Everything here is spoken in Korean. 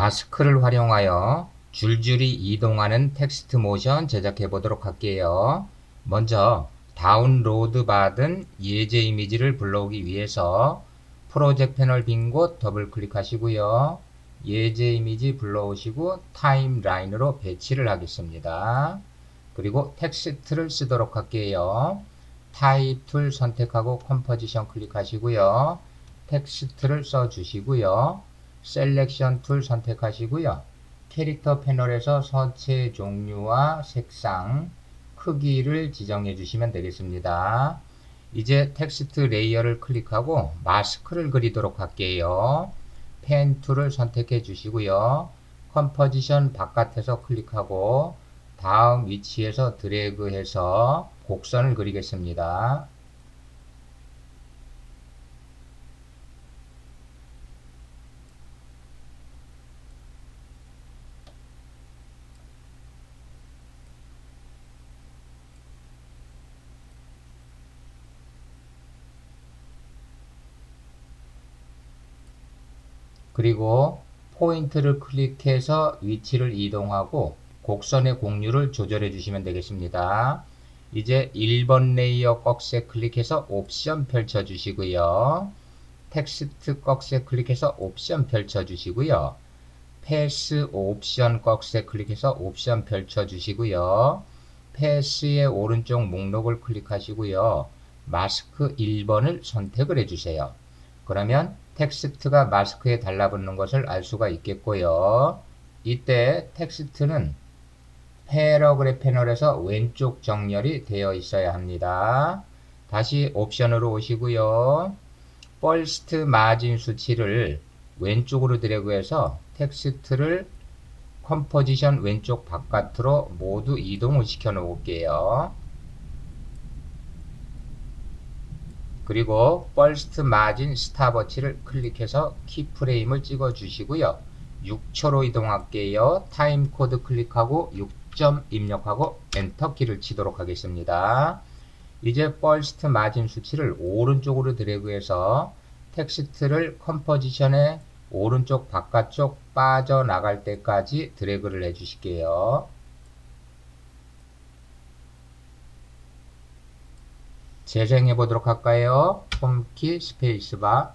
마스크를 활용하여 줄줄이 이동하는 텍스트 모션 제작해 보도록 할게요. 먼저 다운로드 받은 예제 이미지를 불러오기 위해서 프로젝트 패널 빈 곳 더블 클릭하시고요. 예제 이미지 불러오시고 타임라인으로 배치를 하겠습니다. 그리고 텍스트를 쓰도록 할게요. 타입 툴 선택하고 컴포지션 클릭하시고요. 텍스트를 써주시고요. 셀렉션 툴 선택하시고요. 캐릭터 패널에서 서체 종류와 색상, 크기를 지정해 주시면 되겠습니다. 이제 텍스트 레이어를 클릭하고 마스크를 그리도록 할게요. 펜 툴을 선택해 주시고요. 컴포지션 바깥에서 클릭하고 다음 위치에서 드래그해서 곡선을 그리겠습니다. 그리고 포인트를 클릭해서 위치를 이동하고 곡선의 공유를 조절해 주시면 되겠습니다. 이제 1번 레이어 꺽쇠 클릭해서 옵션 펼쳐 주시고요. 텍스트 꺽쇠 클릭해서 옵션 펼쳐 주시고요. 패스 옵션 꺽쇠 클릭해서 옵션 펼쳐 주시고요. 패스의 오른쪽 목록을 클릭하시고요. 마스크 1번을 선택을 해주세요. 그러면 텍스트가 마스크에 달라붙는 것을 알 수가 있겠고요. 이때 텍스트는 패러그래프 패널에서 왼쪽 정렬이 되어 있어야 합니다. 다시 옵션으로 오시고요. 퍼스트 마진 수치를 왼쪽으로 드래그해서 텍스트를 컴포지션 왼쪽 바깥으로 모두 이동을 시켜 놓을게요. 그리고 퍼스트 마진 스탑워치를 클릭해서 키프레임을 찍어 주시고요. 6초로 이동할게요. 타임 코드 클릭하고 6점 입력하고 엔터 키를 치도록 하겠습니다. 이제 퍼스트 마진 수치를 오른쪽으로 드래그해서 텍스트를 컴포지션의 오른쪽 바깥쪽 빠져나갈 때까지 드래그를 해 주실게요. 재생해 보도록 할까요? 홈키 스페이스바